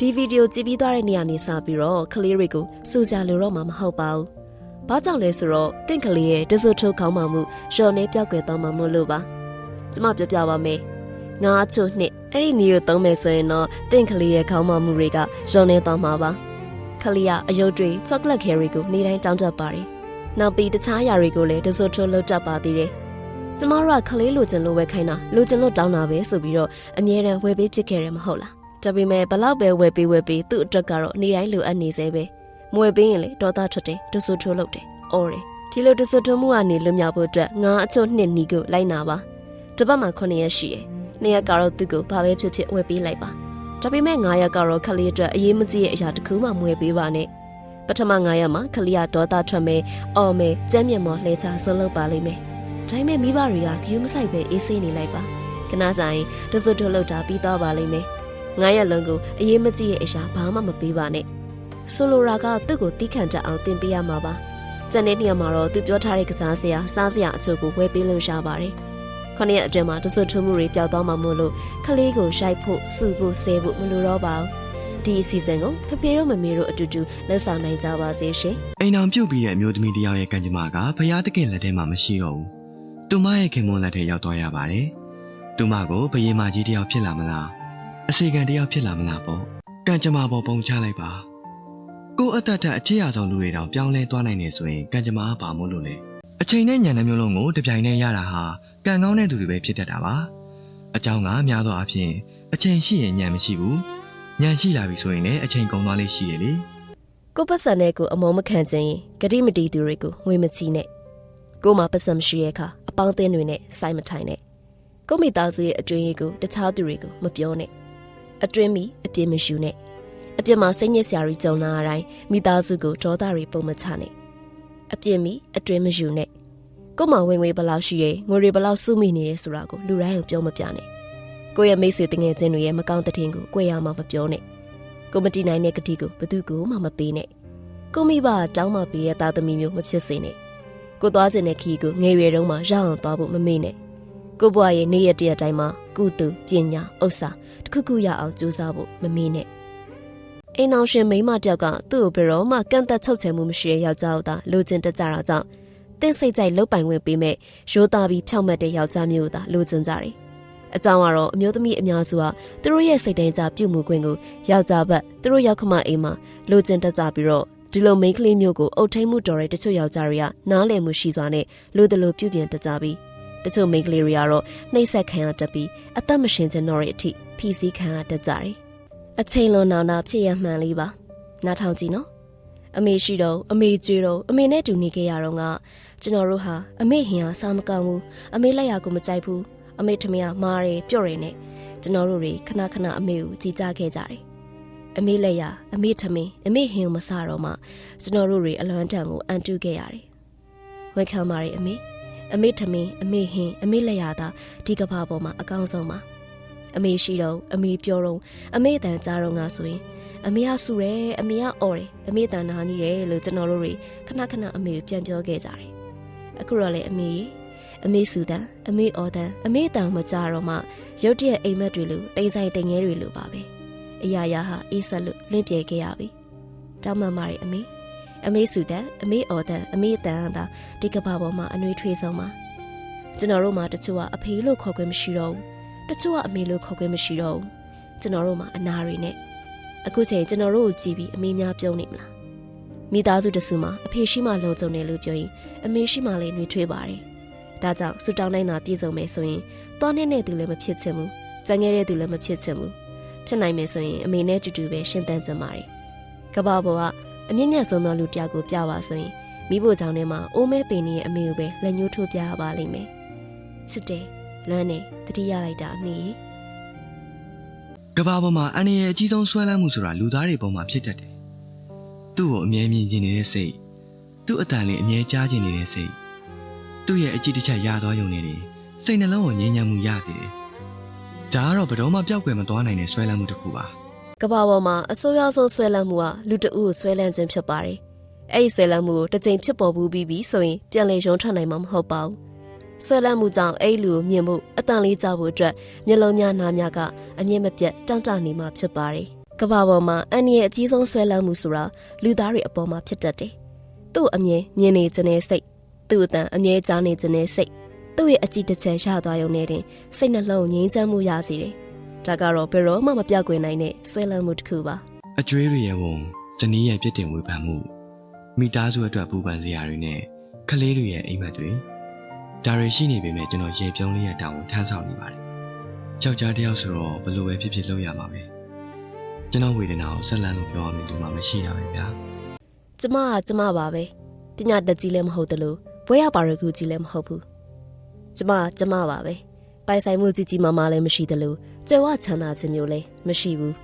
ဒီဗီဒီယိုကြည့်ပြီးသွားတဲ့နေရာနေစပြီးတော့ကလေးတွေကိုစူစရာလိုတော့မှမဟုတ်ပါဘူး။ဘာကြောင့်လဲဆိုတော့တင့်ကလေးရဲ့တစွတ်ထိုးခေါင်းမှမှုရော်နေပြောက်ကွယ်သွားမှမို့လို့ပါ။ကျမပြောပြပါမယ်။ငါအချို့နှစ်အဲ့ဒီနေကိုသုံးမယ်ဆိုရင်တော့တင့်ကလေးရဲ့ခေါင်းမှမှုတွေကရော်နေသွားမှာပါ။ကလေးကအယုတ်တွေချောကလက်ခဲတွေကိုနေတိုင်းတောင်းတတ်ပါတယ်။နောက်ပြီးတခြားအရာတွေကိုလည်းတစွတ်ထိုးလုပ်တတ်ပါသေးတယ်။ကျမတို့ကကလေးလိုချင်လို့ပဲခိုင်းတာလိုချင်လို့တောင်းတာပဲဆိုပြီးတော့အမြဲတမ်းဝယ်ပေးဖြစ်ခဲ့တယ်မဟုတ်လား။ ဒါပေမဲ့ဘလောက်ပဲဝယ်ပေးဝယ်ပေးသူ့အတွက်ကတော့နေတိုင်းလိုအပ်နေသေးပဲ။မဝယ်ပေးရင်လေဒေါသထွက်တယ်တဆူထိုးလုပ်တယ်။အော်တယ်။ဒီလိုတဆူထိုးမှုကနေလွတ်မြောက်ဖို့အတွက်ငါအချို့နှစ်နီးကိုလိုက်နာပါ။တစ်ပတ်မှ9ရက်ရှိတယ်။နှစ်ရက်ကတော့သူ့ကိုဘာပဲဖြစ်ဖြစ်ဝယ်ပေးလိုက်ပါ။ဒါပေမဲ့9ရက်ကတော့ခလေးအတွက်အရေးမကြီးတဲ့အရာတစ်ခုမှမဝယ်ပေးပါနဲ့။ပထမ9ရက်မှာခလေးကဒေါသထွက်မယ်။အော်မယ်။ကြမ်းမြတ်မော်လှဲချဆွလုပ်ပါလိမ့်မယ်။ဒါပေမဲ့မိဘတွေကဂယုမဆိုင်ပဲအေးဆေးနေလိုက်ပါ။ခဏစာရင်တဆူထိုးလုပ်တာပြီးသွားပါလိမ့်မယ်။ ငါးရက်လုံးကိုအရေးမကြီးရဲ့အရာဘာမှမပေးပါနဲ့ဆိုလိုရာကသူ့ကိုတီးခံတတ်အောင်တင်ပေးရမှာပါကျန်တဲ့နေရာမှာတော့သူပြောထားတဲ့ကစားစရာစားစရာအချို့ကိုဝယ်ပေးလို့ရပါတယ်ခொနည်းအတွင်းမှာတစွတ်ထုံးမှုတွေပျောက်သွားမှာမို့လို့ခလေးကိုရှိုက်ဖို့စုဖို့ဆဲဖို့မလိုတော့ပါဘူးဒီအစီအစဉ်ကိုဖဖေတို့မမေတို့အတူတူလှုပ်ဆောင်နိုင်ကြပါစေရှင်အိမ်အောင်ပြုတ်ပြီးတဲ့အမျိုးသမီးတစ်ယောက်ရဲ့ကံကြမ္မာကဖျားတခင်လက်ထဲမှာမရှိတော့ဘူး။သူမရဲ့ခင်မွန်းလက်ထဲရောက်သွားရပါတယ်။သူမကိုဘယေမာကြီးတစ်ယောက်ဖြစ်လာမလား။ အစီကံတစ်ယောက်ဖြစ်လာမလားပေါ့။ကံကြမ္မာပေါ်ပုံချလိုက်ပါ။ကိုယ့်အတ္တတအခြေရဆုံးလူတွေတောင်ပြောင်းလဲသွားနိုင်နေဆိုရင်ကံကြမ္မာကပါမို့လို့လေ။အချိန်နဲ့ညံတဲ့မျိုးလုံးကိုတပြိုင်တည်းရတာဟာကံကောင်းတဲ့သူတွေပဲဖြစ်တတ်တာပါ။အကြောင်းကများသောအားဖြင့်အချိန်ရှိရင်ညံမရှိဘူး။ညံရှိလာပြီဆိုရင်လည်းအချိန်ကုန်သွားလိမ့်ရှိရလေ။ကိုပတ်စံနဲ့ကိုအမောမခံခြင်းရင်ဂတိမတီသူတွေကိုငွေမချီနဲ့ကိုမှပတ်စံမရှိရဲ့ခါအပေါင်းအသင်းတွေနဲ့စိုက်မထိုင်နဲ့ကိုမိသားစုရဲ့အတွင်းရေးကိုတခြားသူတွေကိုမပြောနဲ့ အတွင်းမီအပြစ်မရှိနဲ့အပြစ်မှာစိတ်ညစ်စရာတွေကြုံလာတဲ့အတိုင်းမိသားစုကိုဒေါသတွေပုံမချနဲ့အပြစ်မီအတွင်းမရှိနဲ့ကိုမဝင်ငွေဘယ်လောက်ရှိရဲ့ငွေတွေဘယ်လောက်စုမိနေတယ်ဆိုတာကိုလူတိုင်းကိုပြောမပြနဲ့ကိုရဲ့မိတ်ဆွေတငယ်ချင်းတွေရဲ့မကောင်းတဲ့တင်ကိုကိုရအောင်မပြောနဲ့ကိုမတီနိုင်တဲ့ဂတိကိုဘသူကိုမှမပေးနဲ့ကိုမိဘတောင်းမပေးတဲ့သားသမီးမျိုးမဖြစ်စေနဲ့ကိုသွားခြင်းတဲ့ခီးကိုငယ်ရွယ်တုန်းမှာရအောင်သွားဖို့မမေ့နဲ့ ကိုဘွားရဲ့နေ့ရက်တရက်တိုင်းမှာကုသိုလ်ပညာဥစ္စာတစ်ခုခုရအောင်ကြိုးစားဖို့မမေ့နဲ့အိမ်အောင်ရှင်မိန်းမတယောက်ကသူ့ကိုဘယ်တော့မှကန့်သက်ချုပ်ချယ်မှုမရှိတဲ့ယောက်ျားကိုသာလိုချင်တတ်ကြတာကြောင့်တင့်စိတ်ကြိုက်လုတ်ပိုင်ဝင်ပေးမဲ့ရိုးသားပြီးဖြောင့်မတ်တဲ့ယောက်ျားမျိုးကိုသာလိုချင်ကြတယ်အကြောင်းကတော့အမျိုးသမီးအများစုကသူတို့ရဲ့စိတ်တိုင်းကြပြုမှုခွင့်ကိုယောက်ျားဘက်သူတို့ရောက်ခမအိမ်မှာလိုချင်တတ်ကြပြီးတော့ဒီလိုမိန်းကလေးမျိုးကိုအုတ်ထိန်မှုတော်တဲ့တချို့ယောက်ျားတွေကနားလည်မှုရှိစွာနဲ့လူတလူပြုပြင်တကြပြီး တချို့မိန်းကလေးတွေကတော့နှိပ်စက်ခံရတတ်ပြီးအသက်မရှင်ချင်တော့တဲ့အထိဖီစီခံရတတ်ကြတယ်။အချိန်လွန်နောင်နာဖြစ်ရမှန်လေးပါ။နားထောင်ကြည့်နော်။အမေရှိတော့အမေကြွေတော့အမေနဲ့တူနေခဲ့ရတော့ကကျွန်တော်တို့ဟာအမေဟင်ဟာစားမကောင်းဘူး။အမေလက်ရကိုမကြိုက်ဘူး။အမေထမင်းကမားတယ်ပြော့တယ်နဲ့ကျွန်တော်တို့တွေခဏခဏအမေကိုကြည်ကြခဲ့ကြတယ်။အမေလက်ရအမေထမင်းအမေဟင်းကိုမစားတော့မှကျွန်တော်တို့တွေအလွမ်းတန်ကိုအန်တုခဲ့ရတယ်။ဝန်ခံပါရဲ့အမေ အမေထမင်းအမေဟင်းအမေလက်ရသာဒီကဘာပေါ်မှာအကောင်းဆုံးပါ။အမေရှိတော့အမေပြောတော့အမေတန်ကြားတော့ငါဆိုရင်အမေကဆူတယ်အမေကအော်တယ်အမေတန်နာကြီးတယ်လို့ကျွန်တော်တို့တွေခဏခဏအမေကိုပြန်ပြောခဲ့ကြတယ်။အခုတော့လေအမေအမေဆူတန်အမေအော်တန်အမေတန်မကြတော့မှရုတ်တရက်အိမ်မက်တွေလိုတိမ်ဆိုင်တိမ်ငဲတွေလိုပါပဲ။အရာရာဟာအေးဆက်လို့လွင့်ပြေခဲ့ရပြီ။တောင်းမှန်ပါတယ်အမေ။ အမေစုတန်အမေအော်တန်အမေအတန်အသာဒီကဘာပေါ်မှာအနှွေးထွေးဆုံးပါ။ကျွန်တော်တို့မှာတချို့ကအဖေလို့ခေါ်ခွင့်မရှိတော့ဘူး။တချို့ကအမေလို့ခေါ်ခွင့်မရှိတော့ဘူး။ကျွန်တော်တို့မှာအနာတွေနဲ့အခုချိန်ကျွန်တော်တို့ကိုကြည့်ပြီးအမေများပြုံးနေမလား။မိသားစုတစုမှာအဖေရှိမှလုံခြုံတယ်လို့ပြောရင်အမေရှိမှလည်းနှွေးထွေးပါတယ်။ဒါကြောင့်စူတောင်းနိုင်တာပြည့်စုံမယ်ဆိုရင်သွားနေတဲ့သူလည်းမဖြစ်ချင်ဘူး။ကြံခဲ့တဲ့သူလည်းမဖြစ်ချင်ဘူး။ဖြစ်နိုင်မယ်ဆိုရင်အမေနဲ့တူတူပဲရှင်းတန်းကြပါတယ်။ကဘာပေါ်က အမြင့်မြတ်ဆုံးသောလူတစ်ယောက်ကိုပြပါဆိုရင်မိဖို့ကြောင့်ထဲမှာအိုးမဲပင်ရဲ့အမေကိုပဲလက်ညှိုးထိုးပြရပါလိမ့်မယ်။ချစ်တယ်လွမ်းနေတတိယလိုက်တာအမေရေကဘာပေါ်မှာအန္တရာယ်အကြီးဆုံးဆွဲလန်းမှုဆိုတာလူသားတွေပေါ်မှာဖြစ်တတ်တယ်။သူ့ကိုအမြဲမြင်ကျင်နေတဲ့စိတ်သူ့အတန်လေးအမြဲကြားကျင်နေတဲ့စိတ်သူ့ရဲ့အကြည့်တစ်ချက်ရသွားရုံနဲ့တည်းစိတ်နှလုံးကိုငြိမ်းချမ်းမှုရစေတယ်။ဒါကတော့ဘယ်တော့မှပျောက်ကွယ်မသွားနိုင်တဲ့ဆွဲလန်းမှုတစ်ခုပါ ကဘာပေါ်မှာအဆိုးရွားဆုံးဆွဲလန်းမှုကလူတအုပ်ကိုဆွဲလန်းခြင်းဖြစ်ပါတယ်။အဲ့ဒီဆွဲလန်းမှုကိုတစ်ကြိမ်ဖြစ်ပေါ်ဘူးပြီးပြီဆိုရင်ပြန်လည်ရုံထွက်နိုင်မှာမဟုတ်ပါဘူး။ဆွဲလန်းမှုကြောင့်အဲ့ဒီလူကိုမြင်ဖို့အတန်လေးကြဖို့အတွက်မျက်လုံးများနားများကအမြင့်မပြတ်တောင့်တနေမှာဖြစ်ပါတယ်။ကဘာပေါ်မှာအန်ဒီရဲ့အကြီးဆုံးဆွဲလန်းမှုဆိုတာလူသားတွေအပေါ်မှာဖြစ်တတ်တယ်။သူ့အမြင်မြင်နေခြင်းနဲ့စိတ်သူ့အတန်အမြဲကြားနေခြင်းနဲ့စိတ်သူ့ရဲ့အကြည့်တစ်ချက်ရသွားရုံနဲ့တင်စိတ်နှလုံးငြိမ်းချမ်းမှုရစေတယ်။ ဒါကတော့ဘယ်တော့မှမပြောက်ကွယ်နိုင်တဲ့ဆွဲလန်းမှုတစ်ခုပါအကျွေးတွေရဲ့ဝန်ဇနီးရဲ့ပြစ်တင်ဝေဖန်မှုမိသားစုအတွက်ပူပန်စရာတွေနဲ့ကလေးတွေရဲ့အိမ်မက်တွေဒါတွေရှိနေပေမဲ့ကျွန်တော်ရေပြုံးလေးရဲ့တောင်းကိုထမ်းဆောင်နေပါတယ်။ယောက်ျားတစ်ယောက်ဆိုတော့ဘယ်လိုပဲဖြစ်ဖြစ်လုပ်ရမှာပဲ။ကျွန်တော်ဝေဒနာကိုဆက်လန်းလို့ပြောရမယ်လို့မှမရှိတာပဲဗျာ။ကျမကကျမပါပဲ။ပညာတတ်ကြီးလည်းမဟုတ်တယ်လို့ဘွဲရပါရခုကြီးလည်းမဟုတ်ဘူး။ကျမကကျမပါပဲ။ ပိုင်ဆိုင်မှုကြီးကြီးမားမားလည်းမရှိတယ်လို့ကြွယ်ဝချမ်းသာခြင်းမျိုးလည်းမရှိဘူး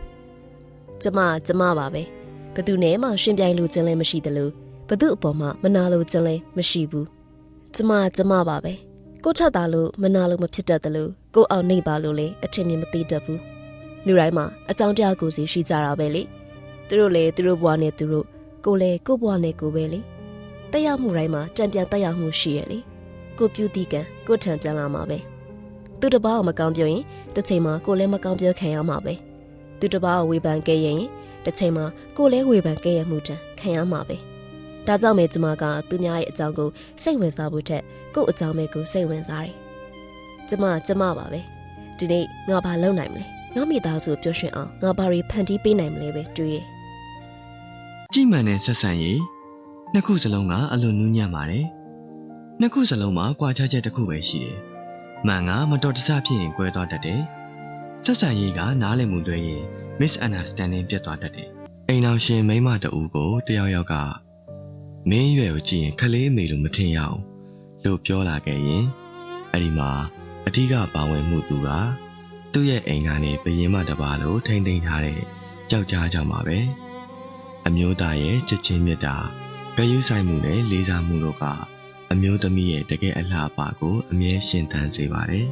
။ကျမကကျမပါပဲ။ဘသူနဲ့မှရှင်ပြိုင်လို့ခြင်းလည်းမရှိတယ်လို့ဘသူအပေါ်မှာမနာလို့ခြင်းလည်းမရှိဘူး။ကျမကကျမပါပဲ။ကိုထက်တာလို့မနာလို့မဖြစ်တတ်တယ်လို့ကိုအောင်နေပါလို့လေအထင်မြင်မသိတတ်ဘူး။လူတိုင်းမှာအကြောင်းတရားကိုစီရှိကြတာပဲလေ။သူတို့လည်းသူတို့ဘဝနဲ့သူတို့ကိုလည်းကိုယ့်ဘဝနဲ့ကိုယ်ပဲလေတက်ရောက်မှုတိုင်းမှာတံပြန်တက်ရောက်မှုရှိရလေကိုပြူတီကံကိုထံပြန်လာမှာပဲ သူတစ်ပါးကိုမကောင်းပြောရင်တစ်ချိန်မှာကိုလည်းမကောင်းပြောခံရမှာပဲသူတစ်ပါးကိုဝေဖန်ခဲ့ရင်တစ်ချိန်မှာကိုလည်းဝေဖန်ခဲ့ရမှုတံခံရမှာပဲဒါကြောင့်ပဲကျမကသူများရဲ့အကြောင်းကိုစိတ်ဝင်စားဖို့ထက်ကို့အကြောင်းပဲကိုစိတ်ဝင်စားတယ်ကျမကျမပါပဲဒီနေ့ငါဘာလုပ်နိုင်မလဲငါမိသားစုကိုပျော်ရွှင်အောင်ငါဘာတွေဖန်တီးပေးနိုင်မလဲပဲတွေးတယ်။ကြည်မှန်တဲ့ဆက်ဆံရေးနှစ်ခုစလုံးကအလွန်နူးညံ့ပါတယ်။နှစ်ခုစလုံးမှာကြွားခြားချက်တစ်ခုပဲရှိတယ်။ မှန်ကမတော်တဆဖြစ်ရင်ကွဲသွားတတ်တယ်။ဆက်ဆံရေးကနားလည်မှုတွေရင် misunderstanding ပြတ်သွားတတ်တယ်။အိမ်အောင်ရှင်မိန်းမတအူကိုတယောက်ယောက်ကမင်းရွယ်ကိုကြည့်ရင်ခလေးအမေလို့မထင်ရအောင်လို့ပြောလာခဲ့ရင်အဲ့ဒီမှာအထီးကပါဝင်မှုသူကသူ့ရဲ့အိမ်ကနေဘယင်းမတစ်ပါးလို့ထိမ့်သိမ်းထားတဲ့ကြောက်ကြားကြောင့်ပါပဲအမျိုးသားရဲ့ချစ်ချင်းမြတ်တာဂရုဆိုင်မှုနဲ့လေးစားမှုတို့က အမျိုးသမီးရဲ့တကယ်အလှအပကိုအမြဲရှင်သန်စေပါတယ်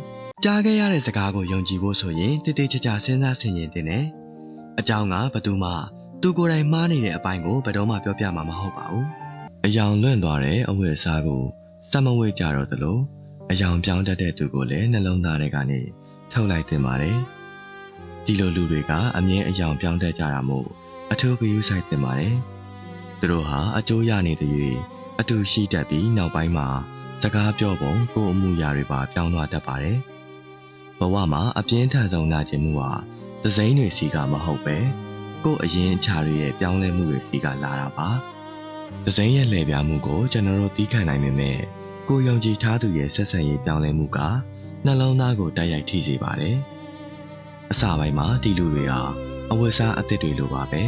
ကြားခဲ့ရတဲ့စကားကိုယုံကြည်ဖို့ဆိုရင်တည်တည်ချာချာစဉ်းစားဆင်ခြင်တင်တယ်အကြောင်းကဘသူမှသူကိုယ်တိုင်မှားနေတဲ့အပိုင်းကိုဘယ်တော့မှပြောပြမှာမဟုတ်ပါဘူးအယောင်လွင့်သွားတဲ့အဝတ်အစားကိုစမဝေးကြတော့သလိုအယောင်ပြောင်းတတ်တဲ့သူကိုလည်းနှလုံးသားထဲကနေထုတ်လိုက်တင်ပါတယ်ဒီလိုလူတွေကအမြဲအယောင်ပြောင်းတတ်ကြတာမို့အထူးဂရုစိုက်တင်ပါတယ်သူတို့ဟာအကျိုးရနေတဲ့၍ အတူရှိတတ်ပြီးနောက်ပိုင်းမှာစကားပြောပုံကိုယ်အမှုရာတွေပါပြောင်းသွားတတ်ပါတယ်ဘဝမှာအပြင်းထန်ဆုံးနာကျင်မှုဟာသစိမ်းတွေစီကမဟုတ်ပဲကိုယ့်အရင်အခြားတွေရဲ့ပြောင်းလဲမှုတွေစီကလာတာပါသစိမ်းရဲ့လှည့်ပြားမှုကိုကျွန်တော်တို့သိခံနိုင်ပေမဲ့ကိုယ်ယုံကြည်ထားသူရဲ့ဆက်ဆံရေးပြောင်းလဲမှုကနှလုံးသားကိုတိုက်ရိုက်ထိစေပါတယ်အစပိုင်းမှာဒီလူတွေဟာအဝတ်စားအသစ်တွေလိုပါပဲ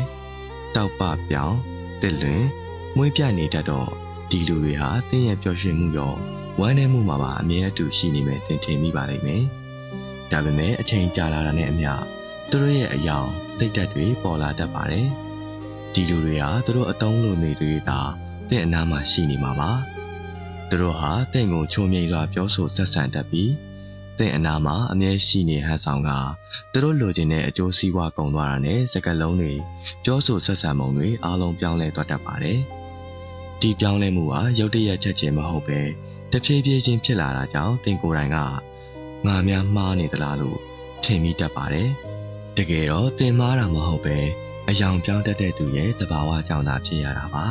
တောက်ပပြောင်းတစ်လွင်မွေးပြနေတတ်တော့ ဒီလူတွေဟာတင်းရဲ့ပျော်ရွှင်မှုရောဝမ်းနည်းမှုမှာပါအမြဲအတူရှိနေမယ်သင်ထင်မိပါလိမ့်မယ်ဒါပေမဲ့အချိန်ကြာလာတာနဲ့အမျှသူတို့ရဲ့အယောင်စိတ်ဓာတ်တွေပေါ်လာတတ်ပါတယ်ဒီလူတွေဟာသူတို့အတုံးလိုနေတွေသာတင့်အနားမှာရှိနေမှာပါသူတို့ဟာတင့်ကိုချုံမြိတ်စွာပြောဆိုဆက်ဆံတတ်ပြီးတင့်အနားမှာအမြဲရှိနေဟန်ဆောင်ကသူတို့လိုချင်တဲ့အကျိုးစီးပွားကုန်သွားတာနဲ့စကလုံးတွေပြောဆိုဆက်ဆံပုံတွေအားလုံးပြောင်းလဲသွားတတ်ပါတယ် ဒီပြောင်းလဲမှုဟာရုတ်တရက်ချက်ချင်းမဟုတ်ပဲတဖြည်းဖြည်းချင်းဖြစ်လာတာကြောင့်တင်ကိုယ်တိုင်ကငါများမှားနေသလားလို့ထင်မိတတ်ပါတယ်တကယ်တော့တင်မားတာမဟုတ်ပဲအယောင်ပြောင်းတတ်တဲ့သူရဲ့တဘာဝကြောင့်သာဖြစ်ရတာပါ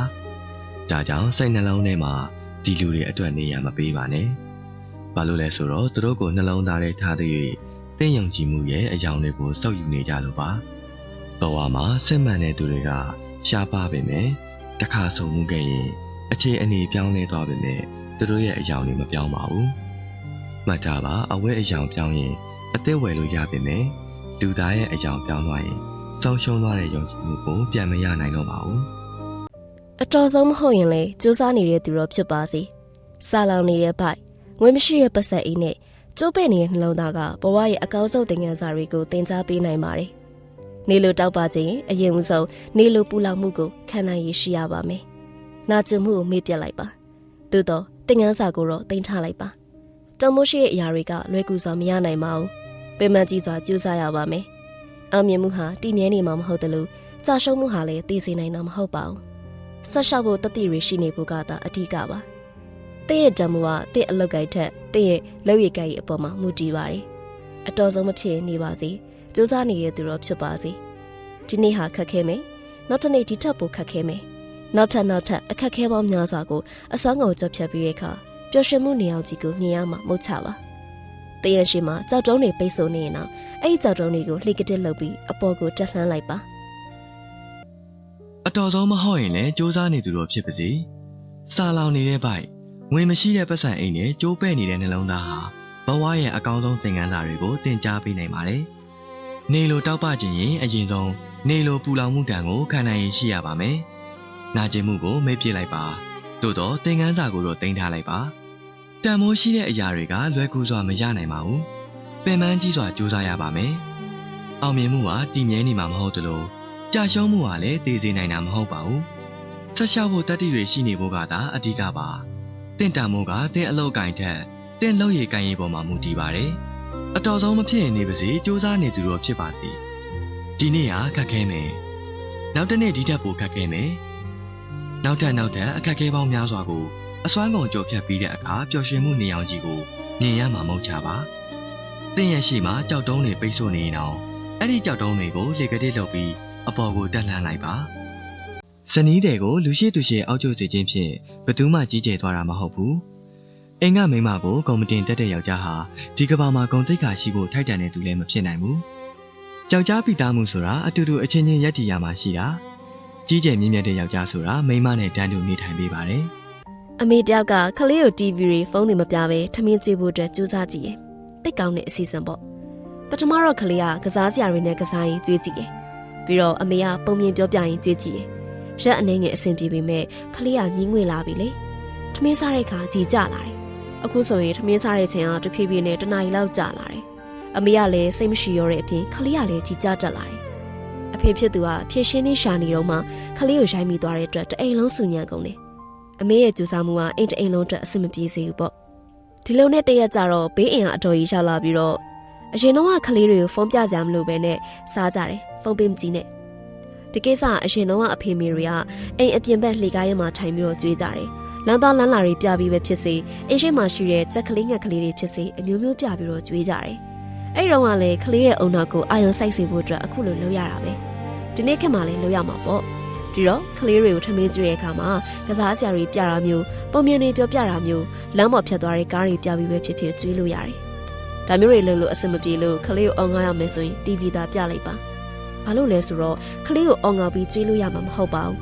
ဒါကြောင့်စိတ်နှလုံးထဲမှာဒီလူတွေအတွက်နေရာမပေးပါနဲ့ဘာလို့လဲဆိုတော့သူတို့ကိုနှလုံးသားထဲထားတဲ့၍တင်းယုံကြည်မှုရဲ့အယောင်တွေကိုစောက်ယူနေကြလို့ပါဘဝမှာစစ်မှန်တဲ့သူတွေကရှားပါပေမဲ့တစ်ခါဆုံမှုခဲ့ရင် အခြေအနေပြောင်းလဲသွားပေမဲ့သူတို့ရဲ့အယောင်တွေမပြောင်းပါဘူးမှတ်ကြပါအဝဲအယောင်ပြောင်းရင်အသက်ဝယ်လို့ရပေမဲ့လူသားရဲ့အယောင်ပြောင်းသွားရင်ဆုံးရှုံးသွားတဲ့ယုံကြည်မှုကိုပြန်မရနိုင်တော့ပါဘူးအတော်ဆုံးမဟုတ်ရင်လေစူးစမ်းနေတဲ့သူတော့ဖြစ်ပါစေ။စာလောင်နေတဲ့ဘိုက်ငွေမရှိတဲ့ပတ်ဆက်အေးနဲ့ကျိုးပဲ့နေတဲ့နှလုံးသားကဘဝရဲ့အကောင်းဆုံးသင်ခန်းစာတွေကိုသင်ကြားပေးနိုင်ပါတယ်။နေလိုတောက်ပါခြင်းရင်အရင်ဆုံးနေလိုပူလောင်မှုကိုခံနိုင်ရရှိရပါမယ်။ နာကျင်မှုကိုမေ့ပြတ်လိုက်ပါ။သို့တော့သင်ခန်းစာကိုတော့တင်ထားလိုက်ပါ။တမိုးရှိရဲ့အရာတွေကလွယ်ကူစွာမရနိုင်ပါဘူး။ပင်မကြီးစွာကြိုးစားရပါမယ်။အောင်မြင်မှုဟာတည်မြဲနေမှာမဟုတ်တယ်လို့ကြာရှုံးမှုဟာလည်းသိစေနိုင်တာမဟုတ်ပါဘူး။ဆက်လျှောက်ဖို့တတိတွေရှိနေဖို့ကသာအဓိကပါ။တင့်ရဲ့ဓမ္မကတင့်အလုတ်ကိုက်ထက်တင့်ရဲ့လောက်ရည်ကိုက်ရဲ့အပေါ်မှာမူတည်ပါတယ်။အတော်ဆုံးမဖြစ်နေပါစေ။စူးစမ်းနေတဲ့သူတော့ဖြစ်ပါစေ။ဒီနေ့ဟာခက်ခဲမယ်နောက်တစ်နေ့ဒီထက်ပိုခက်ခဲမယ် နောက်ထပ်နောက်ထပ်အခက်ခဲပေါင်းများစွာကိုအစွမ်းကုန်ကြော့ဖြတ်ပြီးတဲ့အခါပျော်ရွှင်မှုနေအောင်ကြီးကိုမြင်ရမှာမဟုတ်ချပါတရရှိမှာကြောက်တုံးတွေပိတ်ဆို့နေရင်တော့အဲ့ဒီကြောက်တုံးတွေကိုလှိကတစ်လုပ်ပြီးအပေါ်ကိုတက်လှမ်းလိုက်ပါအတော်ဆုံးမဟုတ်ရင်လည်းစူးစမ်းနေသူတို့ဖြစ်ပါစေစာလောင်နေတဲ့ဘိုက်ဝင်မရှိတဲ့ပတ်စံအိမ်နဲ့ကျိုးပဲ့နေတဲ့နှလုံးသားဟာဘဝရဲ့အကောင်းဆုံးသင်ခန်းစာတွေကိုသင်ကြားပေးနိုင်ပါတယ်နေလိုတောက်ပခြင်းရင်အရင်ဆုံးနေလိုပူလောင်မှုတံကိုခံနိုင်ရင်ရှိရပါမယ် နာကျင်မှုကိုမေ့ပြစ်လိုက်ပါသို့တော့သင်ခန်းစာကိုတော့တင်ထားလိုက်ပါတန်မိုးရှိတဲ့အရာတွေကလွယ်ကူစွာမရနိုင်ပါဘူးပင်ပန်းကြီးစွာကြိုးစားရပါမယ်အောင်မြင်မှုဟာတည်မြဲနေမှာမဟုတ်သလိုကြာရှုံးမှုဟာလည်းတည်စေနိုင်တာမဟုတ်ပါဘူး။ဆက်ရှောက်ဖို့တတိတွေရှိနေဖို့ကသာအဓိကပါ။တင့်တံမိုးကတင်းအလုတ်ကင်ထက်တင်းလှုပ်ရည်ကင်ရည်ပေါ်မှာမူတည်ပါတယ်။အတော်ဆုံးမဖြစ်ရင်နေပါစေစူးစမ်းနေသူတို့ဖြစ်ပါစေ။ဒီနေ့ဟာခက်ခဲမယ်။နောက်တစ်နေ့ဒီထက်ပိုခက်ခဲမယ်။ နောက်ထပ်နောက်ထပ်အခက်အခဲပေါင်းများစွာကိုအစွမ်းကုန်ကြော်ဖြတ်ပြီးတဲ့အခါပျော်ရွှင်မှုနေအောင်ကြီးကိုမြင်ရမှာမဟုတ်ချပါ။တင်းရဲ့ရှိမှာကြောက်တုံးတွေပိတ်ဆို့နေရင်တော့အဲ့ဒီကြောက်တုံးတွေကိုလေကတိလုပ်ပြီးအပေါ်ကိုတက်လှမ်းလိုက်ပါဇနီးတွေကိုလူရှိသူရှိအောက်ကျစေခြင်းဖြင့်ဘသူမှကြီးကျယ်သွားတာမဟုတ်ဘူးအိမ်ကမိန်းမကိုကွန်မတင်တက်တဲ့ယောက်ျားဟာဒီကဘာမှာဂုံတိတ်ခါရှိဖို့ထိုက်တန်တဲ့သူလည်းမဖြစ်နိုင်ဘူးယောက်ျားပိသားမှုဆိုတာအတူတူအချင်းချင်းယက်တီရမှာရှိတာ ကြီးကျယ်မြင့်မြတ်တဲ့ယောက်ျားဆိုတာမိန်းမနဲ့တန်းတူနေထိုင်ပေးပါတယ်အမေတယောက်ကခလေးကို TV တွေဖုန်းတွေမပြဘဲထမင်းကျွေးဖို့အတွက်ကြိုးစားကြည့်ရင်တိတ်ကောင်းတဲ့အစီအစဉ်ပေါ့ပထမတော့ခလေးကကစားစရာတွေနဲ့ကစားရင်ကျွေးကြည့်တယ်ပြီးတော့အမေကပုံမြင်ပြောပြရင်ကြွေးကြည့်တယ်။ရက်အနေငယ်အဆင်ပြေပေမဲ့ခလေးကညင်းငွေလာပြီလေ။ထမင်းစားတဲ့အခါကြီးကြလာတယ်။အခုဆိုရင်ထမင်းစားတဲ့ချိန်ကတဖြည်းဖြည်းနဲ့တနားရီလောက်ကြာလာတယ်။အမေကလည်းစိတ်မရှိရောတဲ့အပြင်ခလေးကလည်းကြီးကြတက်လာတယ်။ အဖေဖြစ်သူကဖြည့်ရှင်းနေရှာနေတော့မှခလေးကိုရိုက်မိသွားတဲ့အတွက်တအိမ်လုံးဆူညံကုန်တယ်။အမေရဲ့ကြိုးစားမှုကအိမ်တအိမ်လုံးအတွက်အဆင်မပြေစေဘူးပေါ့။ဒီလိုနဲ့တရက်ကြတော့ဘေးအင်ကအတော်ကြီးရောက်လာပြီးတော့အရင်တော့ကခလေးတွေကိုဖုန်းပြကြမလို့ပဲနဲ့စားကြတယ်ဖုန်းပေးမကြည့်နဲ့ဒီကိစ္စအရင်တော့ကအဖေမေတွေကအိမ်အပြင်ဘက်လှေကားရဲမှာထိုင်ပြီးတော့ကြွေးကြတယ်လမ်းသားလမ်းလာတွေပြပြီးပဲဖြစ်စေအိမ်ရှိမှရှိတဲ့ကြက်ကလေးငှက်ကလေးတွေဖြစ်စေအမျိုးမျိုးပြပြီးတော့ကြွေးကြတယ် အဲ့တော့ကလည်းခလေးရဲ့အုံနောက်ကိုအာယုံစိုက်စေဖို့အတွက်အခုလိုလုပ်ရတာပဲဒီနေ့ခေတ်မှာလည်းလုပ်ရမှာပေါ့ဒီတော့ကလေးတွေကိုထမင်းကျွေးတဲ့အခါမှာကစားစရာတွေပြတာမျိုးပုံမြင်တွေပြောပြတာမျိုးလမ်းပေါ်ဖြတ်သွားတဲ့ကားတွေပြပြီးပဲဖြစ်ဖြစ်ကျွေးလို့ရတယ်ဒါမျိုးတွေလုပ်လို့အဆင်မပြေလို့ခလေးကိုအောင်ငါရမယ်ဆိုရင် TV သာပြလိုက်ပါဘာလို့လဲဆိုတော့ခလေးကိုအောင်ငါပြီးကျွေးလို့ရမှာမဟုတ်ပါဘူး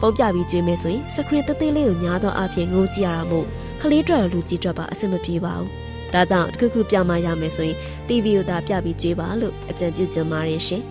ဖုန်းပြပြီးကျွေးမယ်ဆိုရင်စခရင်သေးသေးလေးကိုများသောအားဖြင့်ငိုကြည့်ရတာမို့ခလေးအတွက်လူကြီးအတွက်ပါအဆင်မပြေပါဘူး ဒါကြောင့်တစ်ခုခုပြမရမယ်ဆိုရင် TV ကိုသာပြပြီးကျွေးပါလို့အကြံပြုချင်ပါတယ်ရှင်